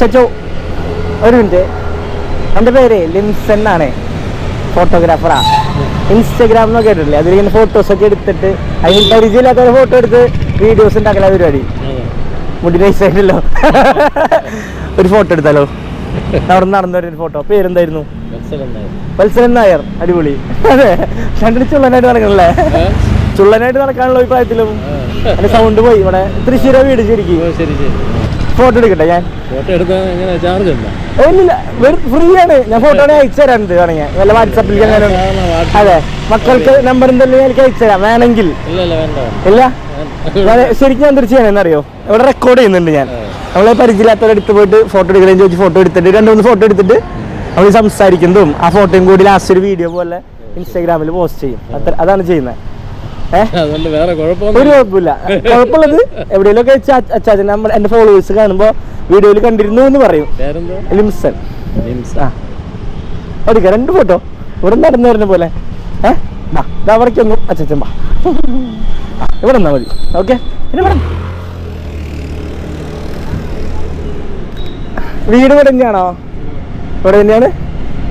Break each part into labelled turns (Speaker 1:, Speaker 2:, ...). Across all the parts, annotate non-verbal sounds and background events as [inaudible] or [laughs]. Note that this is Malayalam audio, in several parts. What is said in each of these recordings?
Speaker 1: ചച്ചോ ഒരു മിനിറ്റ്. എന്റെ പേര് ലിംസൺ ആണ് ഫോട്ടോഗ്രാഫറാ. ഇൻസ്റ്റഗ്രാം എന്നൊക്കെ കേട്ടിട്ടില്ലേ? അതിലിങ്ങനെ ഫോട്ടോസ് ഒക്കെ എടുത്തിട്ട് അതിന് പരിചയമില്ലാത്ത ഫോട്ടോ എടുത്ത് വീഡിയോസ് ഉണ്ടാക്കല പരിപാടി. മുടി നൈസ് ആയിട്ടല്ലോ. ഒരു ഫോട്ടോ എടുത്താലോ? അവിടെ നടന്നൊരു ഫോട്ടോ പേരെന്തായിരുന്നു? വത്സരൻ നായർ. അടിപൊളി. അതെ. രണ്ടിന് ചുള്ളനായിട്ട് നടക്കണല്ലേ? ചുള്ളനായിട്ട് നടക്കാനുള്ള അഭിപ്രായത്തിലും എന്റെ സൗണ്ട് പോയി. ഇവിടെ തൃശ്ശൂരെ വീട് ശരിക്കും.
Speaker 2: ശരി ശരി.
Speaker 1: ഫോട്ടോ എടുക്കട്ടെ ഞാൻ?
Speaker 2: ഫോട്ടോ എടുക്കാൻ ചാർജ് ഉണ്ടോ?
Speaker 1: ഇല്ല ഫ്രീ ആണ് ഞാൻ ഫോട്ടോ അയച്ചു തരാനുണ്ട് വേണമെങ്കിൽ വല്ല വാട്സാപ്പിൽ അതെ മക്കൾക്ക് നമ്പർ എന്തെങ്കിലും എനിക്ക് അയച്ചു തരാം. വേണമെങ്കിൽ.
Speaker 2: ഇല്ല
Speaker 1: ശരിക്കും ഞാൻ ചെയ്യണമെന്ന് അറിയോ? ഇവിടെ റെക്കോർഡ് ചെയ്യുന്നുണ്ട് ഞാൻ. നമ്മളെ പരിചയമില്ലാത്തവരെ അടുത്ത് പോയിട്ട് ഫോട്ടോ എടുക്കുകയും ചോദിച്ച് ഫോട്ടോ എടുത്തിട്ട് രണ്ട് മൂന്ന് ഫോട്ടോ എടുത്തിട്ട് നമ്മൾ സംസാരിക്കുന്നതും ആ ഫോട്ടോയും കൂടി ലാസ്റ്റ് ഒരു വീഡിയോ പോലെ ഇൻസ്റ്റാഗ്രാമിൽ പോസ്റ്റ് ചെയ്യും. അത്ര അതാണ് ചെയ്യുന്നത്. ഒരു കുഴപ്പമില്ല. കുഴപ്പമുള്ളത് എവിടെയെങ്കിലും ഒക്കെ അച്ചാച്ചൻ നമ്മൾ എന്റെ ഫോളോവേഴ്സ് കാണുമ്പോൾ വീഡിയോയിൽ കണ്ടിരുന്നു എന്ന് പറയും. ലിംസൺ. ആ. ഓടിക്ക രണ്ട് ഫോട്ടോ ഇവിടെ നടന്നു വരുന്ന പോലെ. ഏഹ് വാ അച്ചാച്ചൻ വാ. ഇവിടെ നിന്നാ മതി. ഓക്കെ? പിന്നെ ഇവിടെ വീട് ഇവിടെ തന്നെയാണോ? ഇവിടെ തന്നെയാണ്?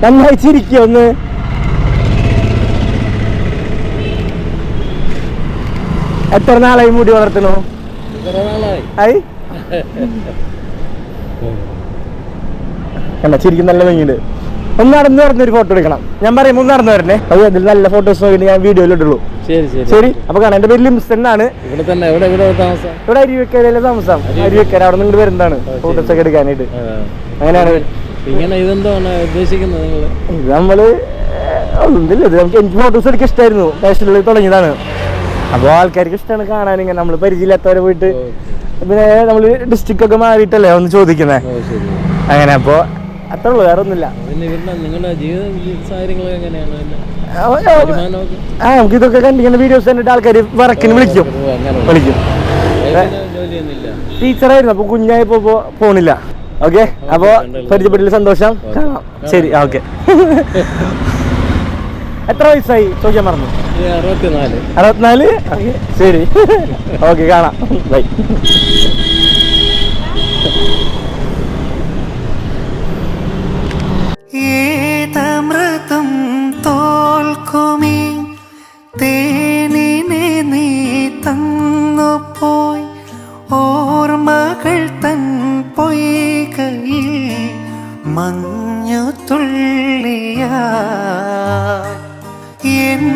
Speaker 1: നന്നായി ചിരിക്കുക ഒന്ന്? എത്ര നാളായി മുടി വളർത്തണു ആയി കണ്ട ശരിക്കും നല്ല ഭംഗിയുണ്ട്. ഒന്ന് നടന്നു പറഞ്ഞൊരു ഫോട്ടോ എടുക്കണം. ഞാൻ പറയും ഒന്ന് നടന്നു വരണേ അത് അതിൽ നല്ല ഫോട്ടോസ് നോക്കിയിട്ട് ഞാൻ വീഡിയോയിൽ ഇടുള്ളൂ.
Speaker 2: ശരി
Speaker 1: അപ്പൊ കാണാം. എന്റെ പേര് ലിംസ് എന്നാണ്.
Speaker 2: ഇവിടെ
Speaker 1: അരിവെക്കരയിലെ താമസം? അരിവെക്കര അവിടെ നിന്ന് വരുന്നതാണ് ഫോട്ടോസ് ഒക്കെ എടുക്കാനായിട്ട്. അങ്ങനെയാണ്.
Speaker 2: ഇങ്ങനെ ഇതെന്താണ് ഉദ്ദേശിക്കുന്നത് നിങ്ങൾ
Speaker 1: ഇത് നമ്മൾ ഒന്നുമില്ല. ഇത് നമുക്ക് എനിക്ക് ഫോട്ടോസ് എടുക്കാൻ ഇഷ്ടമായിരുന്നു ഫാഷനിൽ തുടങ്ങിയതാണ്. അപ്പോൾ ആൾക്കാർക്ക് ഇഷ്ടമാണ് കാണാൻ ഇങ്ങനെ നമ്മൾ പരിചയമില്ലാത്തവരെ പോയിട്ട് പിന്നെ നമ്മൾ ഡിസ്ട്രിക്ട് ഒക്കെ മാറിയിട്ടല്ലേ ഒന്ന് ചോദിക്കുന്നത് അങ്ങനെ അപ്പോൾ അത്ര ഉള്ളു വേറെ ഒന്നുമില്ല.
Speaker 2: നിങ്ങളുടെ ജീവിത എങ്ങനെയാണ്?
Speaker 1: ആ, നമുക്ക് ഇതൊക്കെ കണ്ടിങ്ങനെ വീഡിയോസ് കണ്ടിട്ട് ആൾക്കാർ വറക്കിന് വിളിക്കും. വിളിക്കും. ടീച്ചറായിരുന്നു അപ്പൊ കുഞ്ഞായപ്പോ പോണില്ല. ഓക്കെ അപ്പോ പരിചയപ്പെട്ടില്ല സന്തോഷം. കാണാം. ശരി ഓക്കെ. [laughs] എത്ര വയസ്സായി? ചോദിക്കാൻ
Speaker 2: പറഞ്ഞു അറുപത്തിനാല്.
Speaker 1: ശരി. ഓക്കെ കാണാം. ബൈ.
Speaker 3: മഞ്ഞു തുള്ളിയാ. 天